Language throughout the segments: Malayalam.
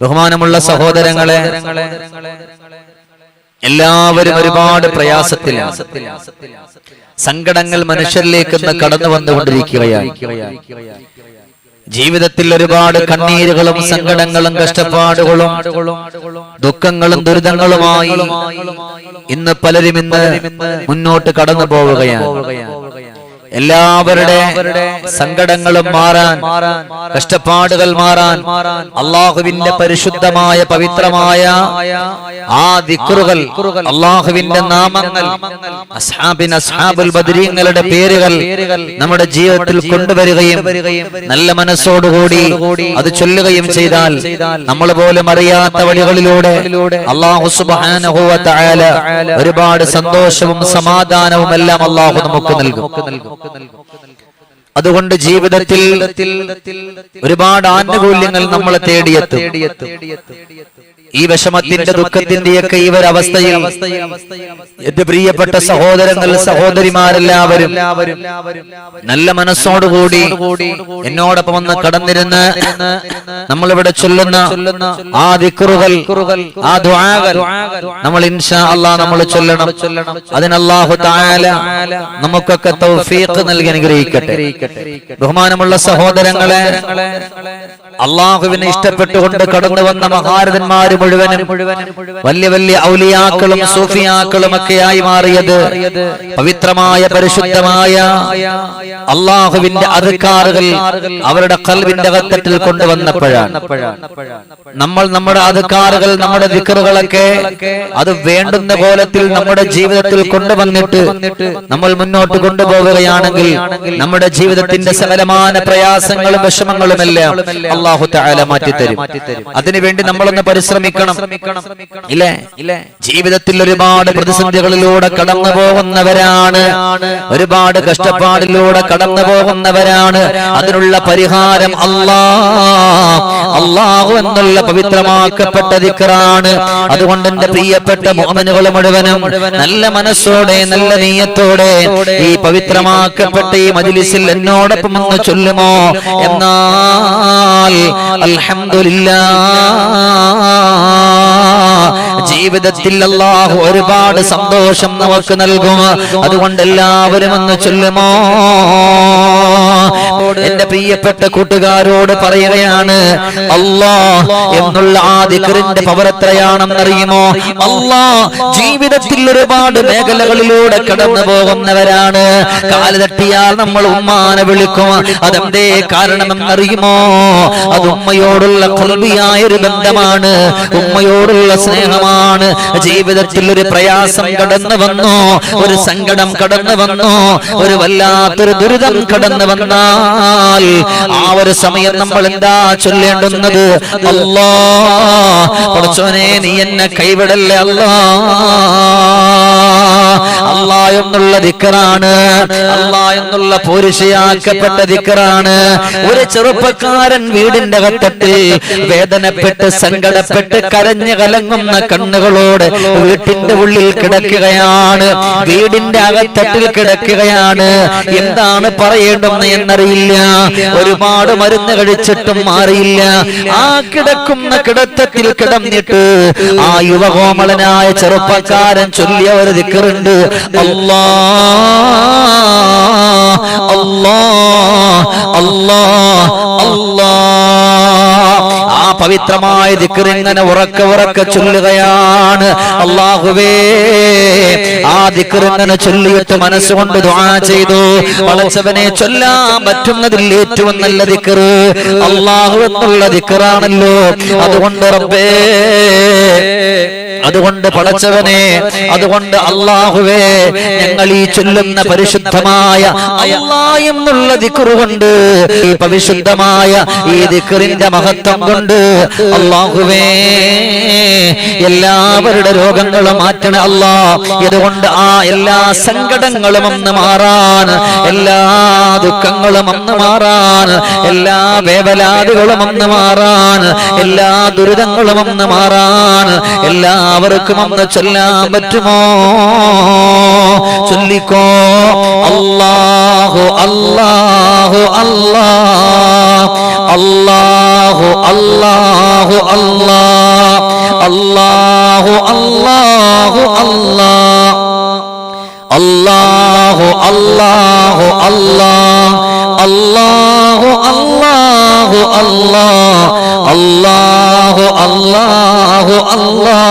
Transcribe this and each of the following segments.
ബഹുമാനമുള്ള സഹോദരങ്ങളെ എല്ലാവരും ഒരുപാട് പ്രയാസത്തിൽ സങ്കടങ്ങൾ മനുഷ്യരിലേക്ക് കടന്നു വന്നുകൊണ്ടിരിക്കുകയാണ്. ജീവിതത്തിൽ ഒരുപാട് കണ്ണീരുകളും സങ്കടങ്ങളും കഷ്ടപ്പാടുകളും ദുഃഖങ്ങളും ദുരിതങ്ങളുമായി ഇന്ന് പലരും ഇന്ന് മുന്നോട്ട് കടന്നു പോവുകയാണ്. എല്ലാവരുടെ സങ്കടങ്ങളും മാറാൻ കഷ്ടപ്പാടുകൾ മാറാൻ അള്ളാഹുവിന്റെ പരിശുദ്ധമായ പവിത്രമായ ആ ദിക്റുകൾ അള്ളാഹുവിന്റെ നാമങ്ങൾ അസ്ഹാബിൻ അസ്ഹാബുൽ ബദരീങ്ങളുടെ പേരുകൾ നമ്മുടെ ജീവിതത്തിൽ കൊണ്ടുവരികയും നല്ല മനസ്സോടുകൂടി അത് ചൊല്ലുകയും ചെയ്താൽ നമ്മൾ പോലും അറിയാത്ത വഴികളിലൂടെ അള്ളാഹു ഒരുപാട് സന്തോഷവും സമാധാനവും എല്ലാം അള്ളാഹു നമുക്ക് നൽകും. അതുകൊണ്ട് ജീവിതത്തിൽ ഒരുപാട് ആനുകൂല്യങ്ങൾ നമ്മളെ തേടിയെത്തും. ഈ വിഷമത്തിന്റെ ദുഃഖത്തിന്റെയൊക്കെ ഈ ഒരു അവസ്ഥയിൽ എന്റെ പ്രിയപ്പെട്ട സഹോദരങ്ങൾ സഹോദരിമാരെല്ലാവരും നല്ല മനസ്സോടുകൂടി എന്നോടൊപ്പം ഒന്ന് കടന്നിരുന്ന് നമ്മളിവിടെ ചൊല്ലുന്ന ആ ദിക്കുറുകൾ ആ ദുആകൾ നമ്മൾ ഇൻഷാ അള്ളാഹ് നമ്മൾ ചൊല്ലണം. അതിന് താല നമുക്കൊക്കെ തൗഫീഖ് നൽകി അനുഗ്രഹിക്കട്ടെ. ബഹുമാനമുള്ള സഹോദരങ്ങളെ അള്ളാഹുവിനെ ഇഷ്ടപ്പെട്ടുകൊണ്ട് കടന്നു വന്ന മഹാരഥന്മാര് മുഴുവനും വലിയ വലിയ ഔലിയാക്കളും സൂഫിയാക്കളും ഒക്കെയായി മാറിയത് പവിത്രമായ പരിശുദ്ധമായ അള്ളാഹുവിന്റെ അധികാറുകൾ അവരുടെ കൽവിന്റെ കത്തറ്റിൽ കൊണ്ടുവന്നപ്പോഴാണ്. നമ്മൾ നമ്മുടെ അധികാറുകൾ നമ്മുടെ ദിക്കറുകളൊക്കെ അത് വേണ്ടുന്ന കോലത്തിൽ നമ്മുടെ ജീവിതത്തിൽ കൊണ്ടുവന്നിട്ട് നമ്മൾ മുന്നോട്ട് കൊണ്ടുപോവുകയാണെങ്കിൽ നമ്മുടെ ജീവിതത്തിന്റെ സകലമായ പ്രയാസങ്ങളും വിഷമങ്ങളും എല്ലാം അള്ളാഹു തആല മാറ്റിത്തരും. അതിനുവേണ്ടി നമ്മളൊന്ന് പരിശ്രമിക്കണം. ഇല്ലേ? ജീവിതത്തിൽ ഒരുപാട് പ്രതിസന്ധികളിലൂടെ കടന്നു പോകുന്നവരാണ് ഒരുപാട് കഷ്ടപ്പാടിലൂടെ കടന്നു പോകുന്നവരാണ് അതിനുള്ള പരിഹാരം അല്ലാ അള്ളാഹു എന്നുള്ള പവിത്രമാക്കപ്പെട്ട ദിക്കറാണ് അതുകൊണ്ട് എന്റെ പ്രിയപ്പെട്ട മോമനുകൾ മുഴുവനും നല്ല മനസ്സോടെ നല്ല നീയത്തോടെ ഈ പവിത്രമാക്കപ്പെട്ട ഈ മജിലിസിൽ എന്നോടൊപ്പം ഒന്ന് ചൊല്ലുമോ? എന്നാൽ ജീവിതത്തിൽ അള്ളാഹു ഒരുപാട് സന്തോഷം നമുക്ക് നൽകും. അതുകൊണ്ട് എല്ലാവരും ഒന്ന് ചൊല്ലുമോ? എന്റെ പ്രിയപ്പെട്ട കൂട്ടുകാരോട് പറയുകയാണ് അല്ലാ എന്നുള്ള ആ ദിക്കറിന്റെ പവർ എത്രയാണെന്നറിയുമോ അല്ലാ ജീവിതത്തിൽ ഒരുപാട് മേഖലകളിലൂടെ കടന്നു പോകുന്നവരാണ്. കാൽ തട്ടിയാൽ നമ്മൾ ഉമ്മാനെ വിളിക്കും. അതെന്തേ കാരണമെന്നറിയുമോ അത് ഉമ്മയോടുള്ള കൽവിയായ ഒരു ബന്ധമാണ്. ഉമ്മയോടുള്ള സ്നേഹമാണ്. ജീവിതത്തിൽ ഒരു പ്രയാസം കടന്നു വന്നോ. ഒരു സങ്കടം കടന്നു വന്നോ. ഒരു വല്ലാത്തൊരു ദുരിതം കടന്നു വന്നാൽ ആ ഒരു സമയം നമ്മൾ എന്താ ചൊല്ലേണ്ടുന്നത്? അല്ലാ. പഠിച്ചോനെ നീ എന്നെ കൈവിടല്ലേ? അല്ലാ. അല്ലാ എന്നുള്ള ദിക്കറാണ്. അല്ലാ എന്നുള്ള പോരുഷയാക്കപ്പെട്ട ദിക്കറാണ്. ഒരു ചെറുപ്പക്കാരൻ വീടിന്റെ അകത്തട്ടിൽ വേദനപ്പെട്ട് സങ്കടപ്പെട്ട് കരഞ്ഞു കലങ്ങുന്ന കണ്ണുകളോട് വീട്ടിന്റെ ഉള്ളിൽ കിടക്കുകയാണ്. വീടിന്റെ അകത്തട്ടിൽ കിടക്കുകയാണ്. എന്താണ് പറയേണ്ടെന്ന് എന്നറിയില്ല. ഒരുപാട് മരുന്ന് കഴിച്ചിട്ടും മാറിയില്ല. ആ കിടക്കുന്ന കിടത്തത്തിൽ കിടന്നിട്ട് ആ യുവകോമളനായ ചെറുപ്പക്കാരൻ ചൊല്ലിയ ഒരു ദിക്കറുണ്ട്. അല്ലാ അല്ലാ അല്ലാ അല്ലാ പവിത്രമായ ദിക്കറിങ്ങനെ ഉറക്ക ഉറക്ക ചൊല്ലുകയാണ്. അള്ളാഹുവേ ആ ദിക്കറിങ്ങനെ ചൊല്ലിയിട്ട് മനസ്സുകൊണ്ട് ദ്വാ ചെയ്തു. വളച്ചവനെ ചൊല്ലാൻ പറ്റുന്നതിൽ ഏറ്റവും നല്ല ദിക്കർ അള്ളാഹു എന്നുള്ള ദിക്കറാണല്ലോ അതുകൊണ്ട് റബ്ബേ അതുകൊണ്ട് പടച്ചവനെ അതുകൊണ്ട് അള്ളാഹുവേ ഞങ്ങൾ ഈ ചൊല്ലുന്ന പരിശുദ്ധമായ അല്ലാ എന്നുള്ള ദിക്റുകൊണ്ട് ഈ പരിശുദ്ധമായ ഈ ദിക്റിന്റെ മഹത്വം കൊണ്ട് അള്ളാഹുവേ എല്ലാവരുടെ രോഗങ്ങളും മാറ്റണ അല്ലാ. ഇതുകൊണ്ട് ആ എല്ലാ സങ്കടങ്ങളും അന്ന് മാറാൻ എല്ലാ ദുഃഖങ്ങളും അന്ന് മാറാൻ എല്ലാ വേവലാതികളും അന്ന് മാറാൻ എല്ലാ ദുരിതങ്ങളും അന്ന് മാറാൻ എല്ലാ എല്ലാവർക്കും ഒന്ന് ചൊല്ലാൻ പറ്റുമോ ചൊല്ലിക്കോ അല്ലാഹു അല്ലാഹു അല്ലാഹ് അല്ലാഹു അല്ലാഹു അല്ലാഹ് അല്ലാഹു അല്ലാഹു അല്ലാഹ് അല്ലാഹു അല്ലാഹു അല്ലാഹ് അല്ലാഹു അല്ലാഹു അല്ലാഹ് അല്ലാഹു അല്ലാഹു അല്ലാഹ്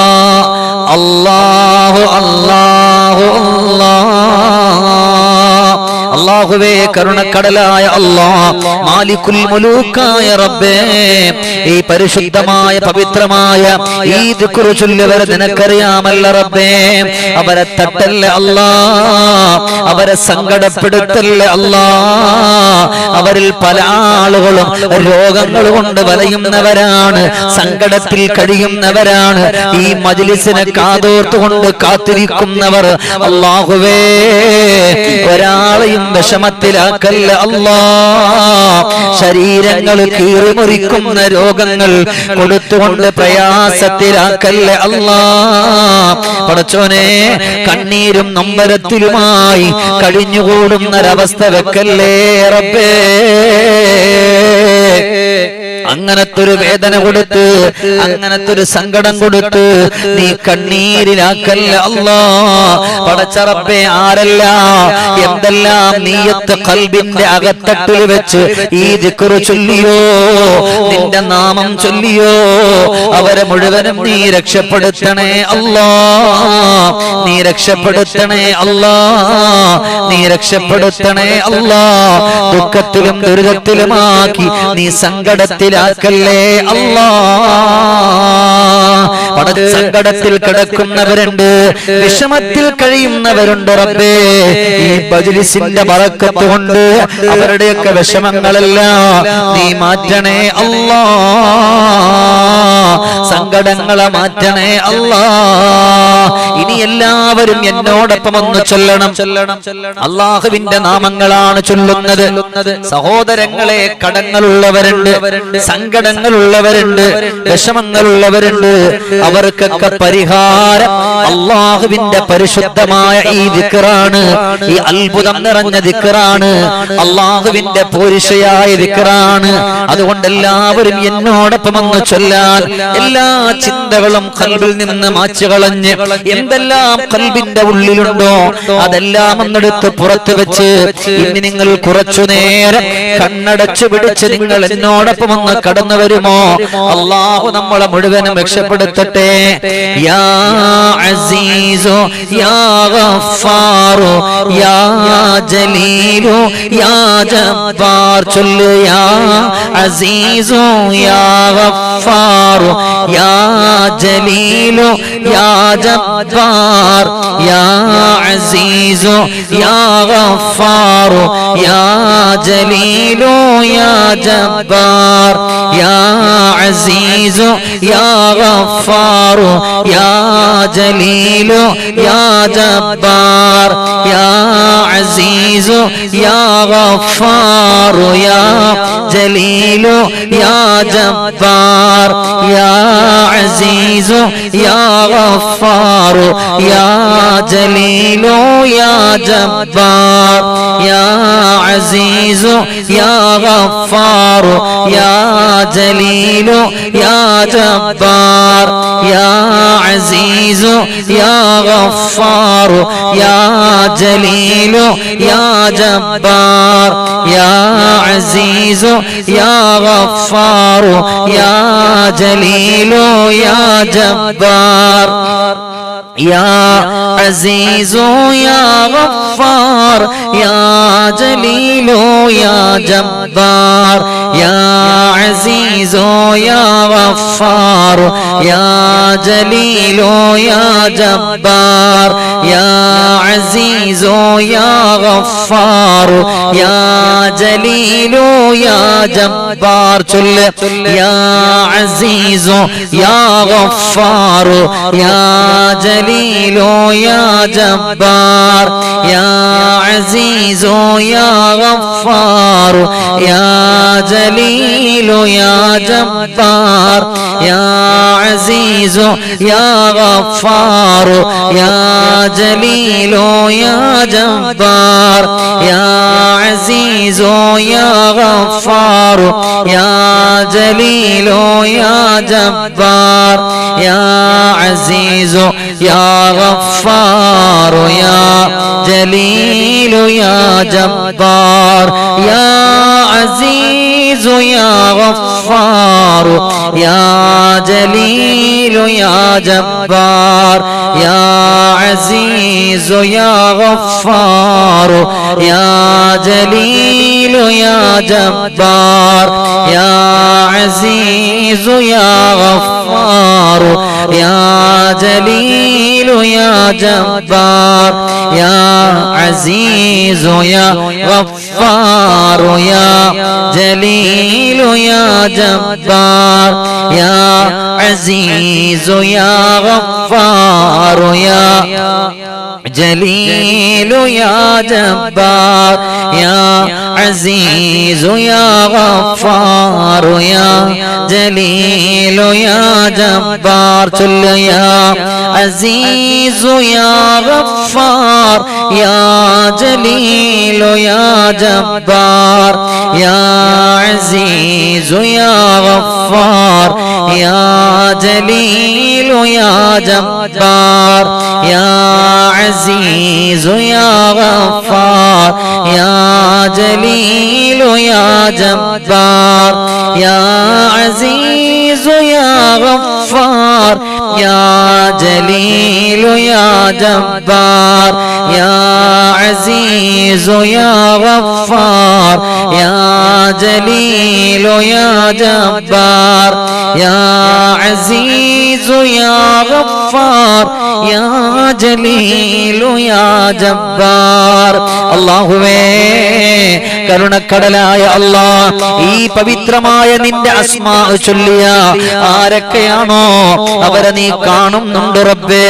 കരുണക്കടലായ അള്ളാ മാലിക്കുൽ മുലൂക്കായ റബ്ബേ ഈ പരിശുദ്ധമായ പവിത്രമായ ഈ ചൊല്ലിയവരെ നിനക്കറിയാമല്ല റബ്ബേ. അവരെ തട്ടല്ലേ അല്ലാ അവരെ സങ്കടപ്പെടുത്തല്ലേ അല്ലാ അവരിൽ പല ആളുകളും രോഗങ്ങൾ കൊണ്ട് വലയുന്നവരാണ് സങ്കടത്തിൽ കഴിയുന്നവരാണ് ഈ മജിലിസിനെ കാതോർത്തുകൊണ്ട് കാത്തിരിക്കുന്നവർ. അള്ളാഹുവേ ഒരാളെയും വിഷമത്തിലാക്കല്ല അല്ലാ. ശരീരങ്ങൾ കീറിമുറിക്കുന്ന രോഗങ്ങൾ കൊടുത്തുകൊണ്ട് പ്രയാസത്തിലാക്കല്ല അല്ലാ. പടച്ചോനെ കണ്ണീരും നമ്പരത്തിലുമായി കഴിഞ്ഞുകൂടുന്നൊരവസ്ഥ വെക്കല്ലേ റബ്ബേ. അങ്ങനത്തെ ഒരു വേദന കൊടുത്ത് അങ്ങനത്തെ ഒരു സങ്കടം കൊടുത്ത് നീ കണ്ണീരിലാക്കല്ല അല്ലാ. പടച്ചറപ്പെ ആരല്ല? എന്തെല്ലാം നീയത്ത് കൽബിന്റെ അകത്തട്ടിൽ വെച്ച് ഈ ദിക്കുറു ചൊല്ലിയോ? നിന്റെ നാമം ചൊല്ലിയോ? അവരെ മുഴുവനും നീ രക്ഷപ്പെടുത്തണേ അല്ലാ. നീ രക്ഷപ്പെടുത്തണേ അല്ലാ. നീ രക്ഷപ്പെടുത്തണേ അല്ലാ. ദുഃഖത്തിലും ദുരിതത്തിലുമാക്കി നീ സങ്കടത്തിലാക്കല്ലേ അല്ലാ. സങ്കടത്തിൽ കിടക്കുന്നവരുണ്ട്. വിഷമത്തിൽ കഴിയുന്നവരുണ്ട് റബ്ബേ. ഈ ബജലിസിന്റെ ബറക്കത്ത് കൊണ്ട് അവരുടെയൊക്കെ വിഷമങ്ങളെല്ലാം നീ മാറ്റണേ. അല്ലാ. സങ്കടങ്ങളെ മാറ്റണേ അല്ലാ. ഇനി എല്ലാവരും എന്നോടൊപ്പം ഒന്ന് ചൊല്ലണം. ചൊല്ലണം അള്ളാഹുവിന്റെ നാമങ്ങളാണ് ചൊല്ലുന്നത്. സഹോദരങ്ങളെ കടങ്ങളുള്ളവരുണ്ട് സങ്കടങ്ങളുള്ളവരുണ്ട് വിഷമങ്ങളുള്ളവരുണ്ട്. അവർക്കൊക്കെ പരിഹാരം അള്ളാഹുവിന്റെ പരിശുദ്ധമായ ഈ ദിക്കറാണ് ഈ അത്ഭുതം നിറഞ്ഞ ദിക്കറാണ് അള്ളാഹുവിന്റെ പോരിഷയായ ദിക്കറാണ് അതുകൊണ്ട് എല്ലാവരും എന്നോടൊപ്പം ഒന്ന് ചൊല്ലാൻ. എല്ലാ ചിന്തകളും കൽബിൽ നിന്ന് മാച്ചു കളഞ്ഞ് എന്തെല്ലാം കൽബിന്റെ ഉള്ളിലുണ്ടോ അതെല്ലാം ഒന്നെടുത്ത് പുറത്തു വെച്ച് ഇനി നിങ്ങൾ കുറച്ചു നേരം കണ്ണടച്ചു പിടിച്ച് നിങ്ങൾ എന്നോടൊപ്പം ഒന്ന് കടന്നു വരുമോ? അള്ളാഹു നമ്മളെ മുഴുവനും രക്ഷപ്പെടുത്തട്ടെ. യാ യാ യാ യാ ജബ്ബാർ ചൊല്ലു യാ അസീസോ യാ യാ ജലീലോ യാ ജബ്ബാർ യാ അസീസോ യാ ഗഫാറോ യാ ജലീലോ യാ ജബ്ബാർ യാ അസീസോ യാ ഗഫാറോ യാ ജലീലോ യാ ജബ്ബാർ യാ അസീസോ يا غفار يا جليل يا جبار يا عزيز يا غفار يا جليل يا جبار يا عزيز يا غفار يا جليل يا جبار يا عزيز يا غفار يا جليل يا جبار. جبار يا عزيز يا غفار يا جليل يا جبار يا عزيز يا غفار يا جليل يا جبار يا عزيز يا غفار يا جليل يا جبار يا عزيز يا غفار يا جليل يا جبار يا عزيز يا غفار يا جليل يا جبار يا عزيز يا غفار يا جليل يا جبار يا عزيز يا غفار يا جليل يا جبار يا عزيز يا غفار يا جليل يا جبار يا عزيز يا غفار يا جليل يا جبار يا عزيز يا غفار يا جليل يا جبار يا عزيز يا غفار يا جليل يا جبار يا عزيز يا غفار يا جليل يا جبار يا عزيز يا غفار يا جليل يا جبار يا عزيز يا غفار يا جليل يا جبار يا عزيز يا غفار يا جليل يا جبار تل يا عزيز يا غفار يا جليل يا جبار يا عزيز يا غفار يا جليل يا جبار يا عزيز يا غفار يا جليل يا جبار يا عزيز يا غفار يا جليل يا جبار. يا عزيز يا غفار يا جليل يا جبار يا عزيز يا غفار يا جليل يا جبار അള്ളാഹുവേ കരുണക്കടലായ അല്ലാ ഈ പവിത്രമായ നിന്റെ അസ്മാ ചൊല്ലിയ ആരൊക്കെയാണോ അവരെ നീ കാണുന്നുണ്ട് റബ്ബേ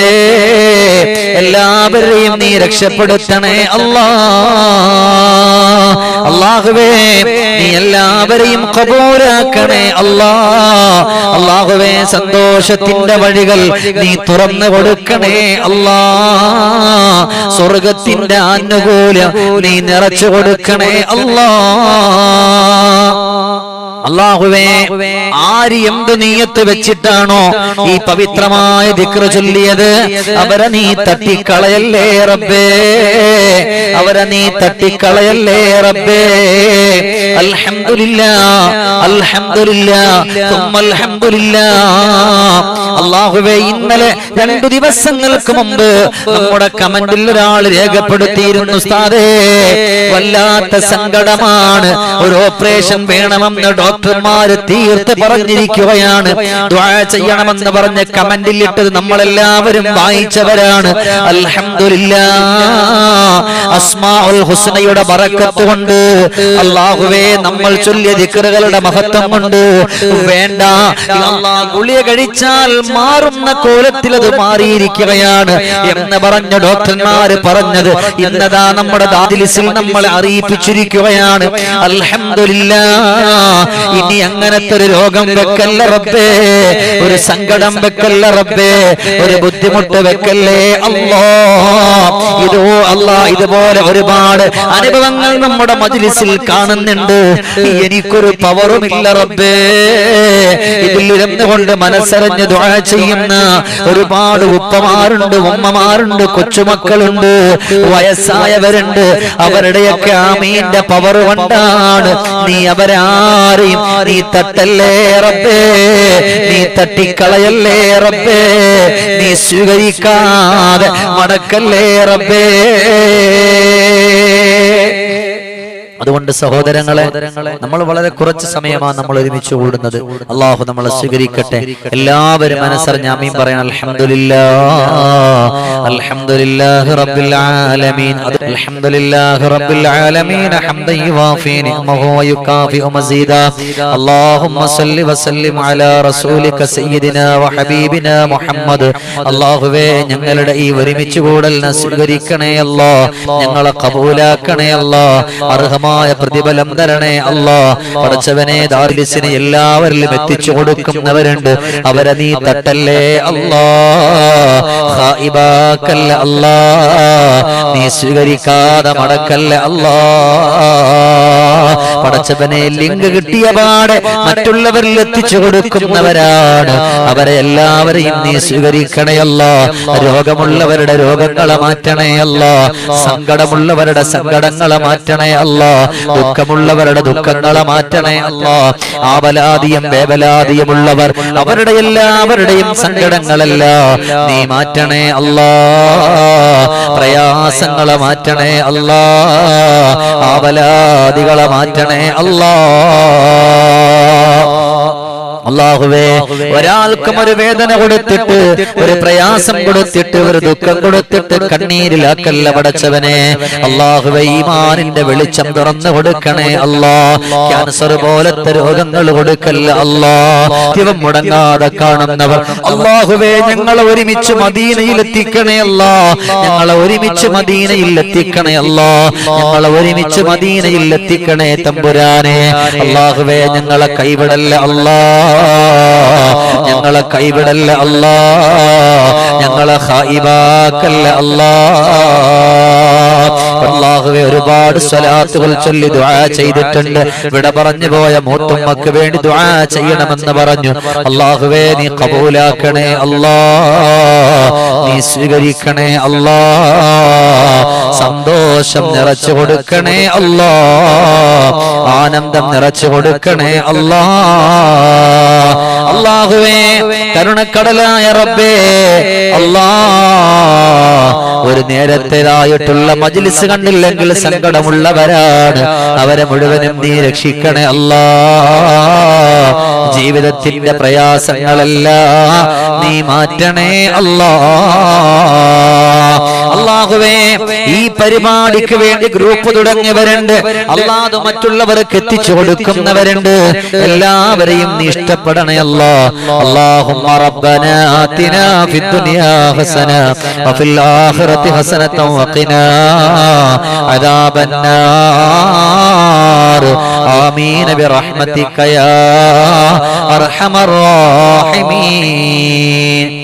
എല്ലാവരെയും നീ രക്ഷപ്പെടുത്തണേ അല്ലാ. അള്ളാഹുവേ നീ എല്ലാവരെയും കബൂലാക്കണേ അല്ലാ. അള്ളാഹുവേ സന്തോഷത്തിന്റെ വഴികൾ നീ തുറന്നു കൊടുക്കണേ അല്ലാ. സ്വർഗത്തിന്റെ ആനുകൂല്യം നീ നിറച്ചു കൊടുക്കണേ അല്ലാ. അള്ളാഹുവേ ആര് എന്ത് നീയത്ത് വെച്ചിട്ടാണോ ഈ പവിത്രമായ ദിക്ര ചൊല്ലിയത്? അവരെ നീ തട്ടിക്കളയല്ലേ റബ്ബേ? അവരെ നീ തട്ടിക്കളയല്ലേ റബ്ബേ? അൽഹംദുലില്ലാ അൽഹംദുലില്ലാ തുമ്മ അൽഹംദുലില്ലാ. അള്ളാഹുവേ ഇന്നലെ രണ്ടു ദിവസങ്ങൾക്ക് മുമ്പ് നമ്മുടെ കമന്റിൽ ഒരാൾ രേഖപ്പെടുത്തിയിരുന്നു വല്ലാത്ത സങ്കടമാണ്. ഒരു ഓപ്പറേഷൻ വേണമെന്ന് ഡോക്ടർമാര് തീർത്ത് പറഞ്ഞിരിക്കുകയാണ്. ചെയ്യണമെന്ന് പറഞ്ഞ് കമന്റിൽ ഇട്ടത് നമ്മളെല്ലാവരും വായിച്ചവരാണ്. അൽഹംദുലില്ലാ അസ്മാഉൽ ഹുസ്നയുടെ ബറക്കത്ത് കൊണ്ട് അള്ളാഹുവേ നമ്മൾ ചൊല്ലിയ ദിക്കറുകളുടെ മഹത്വം കൊണ്ട് വേണ്ട. ഗുളിയ കഴിച്ചാൽ മാറുന്ന കോലത്തിൽ അത് മാറിയിരിക്കുകയാണ് എന്ന് പറഞ്ഞ ഡോക്ടർമാര് പറഞ്ഞത്. ഇന്നതാ നമ്മുടെ ദാദിലിസിൽ നമ്മളെ അറിയിപ്പിച്ചിരിക്കുകയാണ്. അൽഹംദുലില്ലാ ഇനി അങ്ങനത്തെ ഒരു രോഗം വെക്കല്ല റബ്ബേ? ഒരു സങ്കടം വെക്കല്ല റബ്ബേ? ഒരു ബുദ്ധിമുട്ട് വെക്കല്ലേ? അല്ലോ ഇതോ അല്ല ഇതുപോലെ ഒരുപാട് അനുഭവങ്ങൾ നമ്മുടെ മജിലിസിൽ കാണുന്നുണ്ട്. എനിക്കൊരു പവറുമില്ല റബ്ബേ. ഇതിൽ ഇരുന്നുകൊണ്ട് മനസ്സറിഞ്ഞ് ദുആ ചെയ്യുന്ന ഒരുപാട് ഉപ്പമാരുണ്ട് ഉമ്മമാരുണ്ട് കൊച്ചുമക്കളുണ്ട് വയസ്സായവരുണ്ട്. അവരുടെയൊക്കെ ആമീന്റെ പവർ കൊണ്ടാണ് നീ അവരാരെയും നീ തട്ടല്ലേ റബ്ബേ? നീ തട്ടിക്കളയല്ലേ റബ്ബേ? നീ സ്വീകരിക്കാതെ മടക്കല്ലേ റബ്ബേ? അതുകൊണ്ട് സഹോദരങ്ങളെ നമ്മൾ വളരെ കുറച്ച് സമയമാണ് നമ്മൾ ഒരുമിച്ച് കൂടുന്നത്. അള്ളാഹു നമ്മളെ സ്വീകരിക്കട്ടെ. എല്ലാവരും മനസ്സറിഞ്ഞ അമീൻ പറയാൻ അൽഹംദുലില്ലാഹി റബ്ബിൽ ആലമീൻ. റബ്ബിൽ ആലമീൻ. ഹംദൻ യുവാഫി നിഅമഹു വയുകാഫി മസീദ അല്ലാഹുമ്മ സല്ലി വസല്ലിം അലാ റസൂലിക സയ്യിദിനാ വഹബീബിനാ മുഹമ്മദ്. അല്ലാഹുവേ ഞങ്ങളുടെ ഈ ഒരുമിച്ച് കൂടലിനെ സ്വീകരിക്കണേ അല്ലാ. ഞങ്ങളെ കബൂലാക്കണേ അല്ലാ. അർഹമായ പ്രതിഫലം തരണേ അല്ലാ. പടച്ചവനെ ദാരിലിസിനെ എല്ലാവരിലും എത്തിച്ചു കൊടുക്കുന്നവരുണ്ട്. അവരെ നീ തട്ടല്ലേ അല്ലാ. അല്ലാ. നീ സ്വീകരിക്കാതെ മടക്കല്ല അല്ലാ. പടച്ചവനെ ലിങ്ക് കിട്ടിയ പാടെ മറ്റുള്ളവരിൽ എത്തിച്ചു കൊടുക്കുന്നവരാണ്. അവരെ എല്ലാവരെയും നീ സ്വീകരിക്കണയല്ല രോഗമുള്ളവരുടെ രോഗങ്ങളെ മാറ്റണയല്ല സങ്കടമുള്ളവരുടെ സങ്കടങ്ങളെ മാറ്റണയല്ല ദുഃഖമുള്ളവരുടെ ദുഃഖങ്ങളെ മാറ്റണേ അല്ലോ ആവലാദിയും വേവലാദിയുമുള്ളവർ അവരുടെ എല്ലാവരുടെയും സങ്കടങ്ങളല്ല നീ മാറ്റണേ അല്ലാ പ്രയാസങ്ങളെ മാറ്റണേ അല്ലാ ആവലാദികളെ മാറ്റണേ അല്ലാ അള്ളാഹുവേ ഒരാൾക്കും ഒരു വേദന കൊടുത്തിട്ട് ഒരു പ്രയാസം കൊടുത്തിട്ട് ഒരു ദുഃഖം കൊടുത്തിട്ട് കണ്ണീരിലാക്കല്ല പടച്ചവനെ. അള്ളാഹുവേ ഈമാനിന്റെ വെളിച്ചം തുറന്നു കൊടുക്കണേ അല്ലാ. ക്യാൻസർ പോലത്തെ രോഗങ്ങൾ കൊടുക്കല്ല അല്ലാ. ദിവം മുടങ്ങാതെ കാണുന്നവർ. അള്ളാഹുവേ ഞങ്ങളെ ഒരുമിച്ച് മദീനയിൽ എത്തിക്കണേ അല്ലാ. ഞങ്ങളെ ഒരുമിച്ച് മദീനയിൽ എത്തിക്കണേ അല്ലാ. ഞങ്ങളെ ഒരുമിച്ച് മദീനയിൽ എത്തിക്കണേ തമ്പുരാനെ. അള്ളാഹുവേ ഞങ്ങളെ കൈവിടല്ല. അല്ലാ. ഞങ്ങളെ കൈവിടല്ല അല്ലാ ഞങ്ങളെ ഹായിബാക്കല്ല അല്ലാ അള്ളാഹുവെ ഒരുപാട് സ്വലാത്തുകൾ ചൊല്ലി ദുആ ചെയ്തിട്ടുണ്ട്. വിട പറഞ്ഞു പോയ മൂത്തുമ്മക്ക് വേണ്ടി ദുആ ചെയ്യണമെന്ന് പറഞ്ഞു. അള്ളാഹുവേ നീ കബൂലാക്കണേ അല്ലാ നീ സ്വീകരിക്കണേ അല്ലാ സന്തോഷം നിറച്ചു കൊടുക്കണേ അല്ലാ. ആനന്ദം നിറച്ചു കൊടുക്കണേ അല്ലാ. അള്ളാഹുവേ കരുണക്കടലായ റബ്ബേ അല്ലാ. ഒരു നേരത്തേതായിട്ടുള്ള മജിലിസ് കണ്ടില്ലെങ്കിൽ സങ്കടമുള്ളവരാണ്. അവരെ മുഴുവനും നീ രക്ഷിക്കണേ അല്ലാ. ജീവിതത്തിന്റെ പ്രയാസങ്ങളല്ല നീ മാറ്റണേ അല്ലാ. അള്ളാഹുവേ ഈ പരിപാടിക്ക് വേണ്ടി ഗ്രൂപ്പ് തുടങ്ങിയവരുണ്ട് അള്ളാഹ് മറ്റുള്ളവർക്ക് എത്തിച്ചു കൊടുക്കുന്നവരുണ്ട് എല്ലാവരെയും നീ ഇഷ്ടപ്പെടണേ അല്ലാ اللهم ربنا آتنا في الدنيا حسنة وفي الآخرة حسنة وقنا عذاب النار آمين برحمتك يا أرحم الراحمين